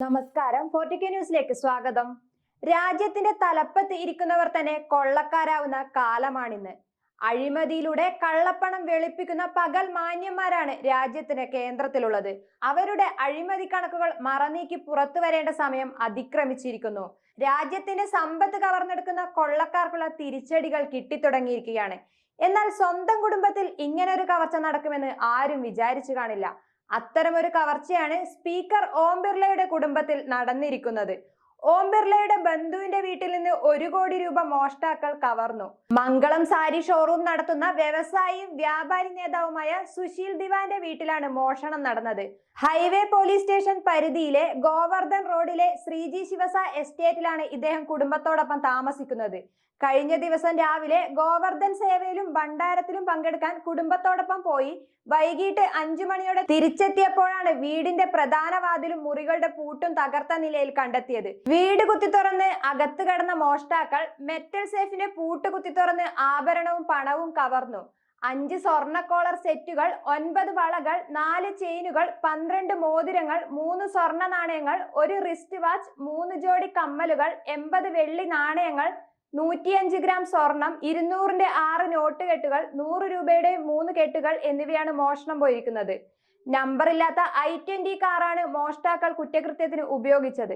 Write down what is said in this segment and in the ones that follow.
നമസ്കാരം. ഫോർട്ടിക്ക ന്യൂസിലേക്ക് സ്വാഗതം. രാജ്യത്തിന്റെ തലപ്പത്ത് ഇരിക്കുന്നവർ തന്നെ കൊള്ളക്കാരാവുന്ന കാലമാണിന്ന്. അഴിമതിയിലൂടെ കള്ളപ്പണം വെളുപ്പിക്കുന്ന പകൽ മാന്യന്മാരാണ് രാജ്യത്തിന് കേന്ദ്രത്തിലുള്ളത്. അവരുടെ അഴിമതി കണക്കുകൾ മറനീക്കി പുറത്തു വരേണ്ട സമയം അതിക്രമിച്ചിരിക്കുന്നു. രാജ്യത്തിന്റെ സമ്പത്ത് കവർന്നെടുക്കുന്ന കൊള്ളക്കാർക്കുള്ള തിരിച്ചടികൾ കിട്ടിത്തുടങ്ങിയിരിക്കുകയാണ്. എന്നാൽ സ്വന്തം കുടുംബത്തിൽ ഇങ്ങനൊരു കവർച്ച നടക്കുമെന്ന് ആരും വിചാരിച്ചു കാണില്ല. അത്തരമൊരു കവർച്ചയാണ് സ്പീക്കർ ഓം ബിർളയുടെ കുടുംബത്തിൽ നടന്നിരിക്കുന്നത്. ഓം ബിർളയുടെ ബന്ധുവിന്റെ വീട്ടിൽ നിന്ന് ഒരു കോടി രൂപ മോഷ്ടാക്കൾ കവർന്നു. മംഗളം സാരി ഷോറൂം നടത്തുന്ന വ്യവസായിയും വ്യാപാരി നേതാവുമായ സുശീൽ ദിവാന്റെ വീട്ടിലാണ് മോഷണം നടന്നത്. ഹൈവേ പോലീസ് സ്റ്റേഷൻ പരിധിയിലെ ഗോവർദ്ധൻ റോഡിലെ ശ്രീജി ശിവസ എസ്റ്റേറ്റിലാണ് ഇദ്ദേഹം കുടുംബത്തോടൊപ്പം താമസിക്കുന്നത്. കഴിഞ്ഞ ദിവസം രാവിലെ ഗോവർദ്ധൻ സേവയിലും ഭണ്ഡാരത്തിലും പങ്കെടുക്കാൻ കുടുംബത്തോടൊപ്പം പോയി വൈകിട്ട് അഞ്ചു മണിയോടെ തിരിച്ചെത്തിയപ്പോഴാണ് വീടിന്റെ പ്രധാന വാതിലും മുറികളുടെ പൂട്ടും തകർത്ത നിലയിൽ കണ്ടെത്തിയത്. വീട് കുത്തി തുറന്ന് അകത്ത് കടന്ന മോഷ്ടാക്കൾ മെറ്റൽ സേഫിന്റെ പൂട്ട് കുത്തി തുറന്ന് ആഭരണവും പണവും കവർന്നു. അഞ്ച് സ്വർണ കോളർ സെറ്റുകൾ ഒൻപത് വളകൾ നാല് ചെയിനുകൾ പന്ത്രണ്ട് മോതിരങ്ങൾ മൂന്ന് സ്വർണ നാണയങ്ങൾ ഒരു റിസ്റ്റ് വാച്ച് മൂന്ന് ജോഡി കമ്മലുകൾ എൺപത് വെള്ളി നാണയങ്ങൾ നൂറ്റിയഞ്ച് ഗ്രാം സ്വർണം ഇരുന്നൂറിന്റെ ആറ് നോട്ട് കെട്ടുകൾ നൂറ് രൂപയുടെ മൂന്ന് കെട്ടുകൾ എന്നിവയാണ് മോഷണം പോയിരിക്കുന്നത്. നമ്പറില്ലാത്ത ഐ ട്വന്റി കാറാണ് മോഷ്ടാക്കൾ കുറ്റകൃത്യത്തിന് ഉപയോഗിച്ചത്.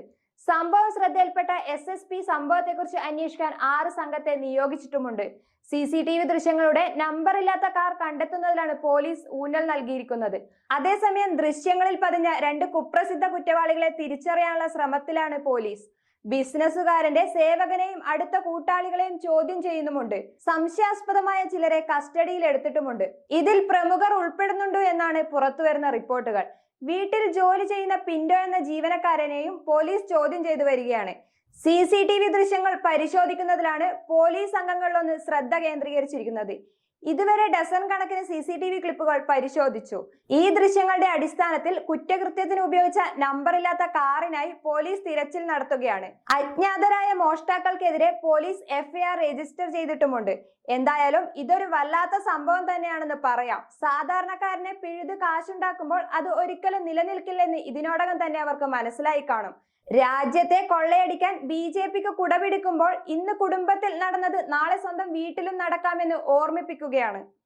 സംഭവം ശ്രദ്ധയിൽപ്പെട്ട എസ് എസ് പി സംഭവത്തെക്കുറിച്ച് അന്വേഷിക്കാൻ ആറ് സംഘത്തെ നിയോഗിച്ചിട്ടുമുണ്ട്. സി സി ടി വി ദൃശ്യങ്ങളുടെ നമ്പറില്ലാത്ത കാർ കണ്ടെത്തുന്നതിലാണ് പോലീസ് ഊന്നൽ നൽകിയിരിക്കുന്നത്. അതേസമയം ദൃശ്യങ്ങളിൽ പതിഞ്ഞ രണ്ട് കുപ്രസിദ്ധ കുറ്റവാളികളെ തിരിച്ചറിയാനുള്ള ശ്രമത്തിലാണ് പോലീസ്. ബിസിനസ്സുകാരന്റെ സേവകനെയും അടുത്ത കൂട്ടാളികളെയും ചോദ്യം ചെയ്യുന്നുമുണ്ട്. സംശയാസ്പദമായ ചിലരെ കസ്റ്റഡിയിൽ എടുത്തിട്ടുമുണ്ട്. ഇതിൽ പ്രമുഖർ ഉൾപ്പെടുന്നുണ്ടോ എന്നാണ് പുറത്തുവരുന്ന റിപ്പോർട്ടുകൾ. വീട്ടിൽ ജോലി ചെയ്യുന്ന പിന്റോ എന്ന ജീവനക്കാരനെയും പോലീസ് ചോദ്യം ചെയ്തു വരികയാണ്. സി സി ടി വി ദൃശ്യങ്ങൾ പരിശോധിക്കുന്നതിലാണ് പോലീസ് അംഗങ്ങളിലൊന്ന് ശ്രദ്ധ കേന്ദ്രീകരിച്ചിരിക്കുന്നത്. ഇതുവരെ ഡസൺ കണക്കിന് സി സി ടി വി ക്ലിപ്പുകൾ പരിശോധിച്ചു. ഈ ദൃശ്യങ്ങളുടെ അടിസ്ഥാനത്തിൽ കുറ്റകൃത്യത്തിന് ഉപയോഗിച്ച നമ്പറില്ലാത്ത കാറിനായി പോലീസ് തിരച്ചിൽ നടത്തുകയാണ്. അജ്ഞാതരായ മോഷ്ടാക്കൾക്കെതിരെ പോലീസ് എഫ്ഐആർ രജിസ്റ്റർ ചെയ്തിട്ടുമുണ്ട്. എന്തായാലും ഇതൊരു വല്ലാത്ത സംഭവം തന്നെയാണെന്ന് പറയാം. സാധാരണക്കാരനെ പിഴുത് കാശുണ്ടാക്കുമ്പോൾ അത് ഒരിക്കലും നിലനിൽക്കില്ലെന്ന് ഇതിനോടകം തന്നെ അവർക്ക് മനസ്സിലായി കാണും. രാജ്യത്തെ കൊള്ളയടിക്കാൻ ബി ജെ പിക്ക് കുടപിടിക്കുമ്പോൾ ഇന്ന് കുടുംബത്തിൽ നടന്നത് നാളെ സ്വന്തം വീട്ടിലും നടക്കാമെന്ന് ഓർമ്മിപ്പിക്കുകയാണ്.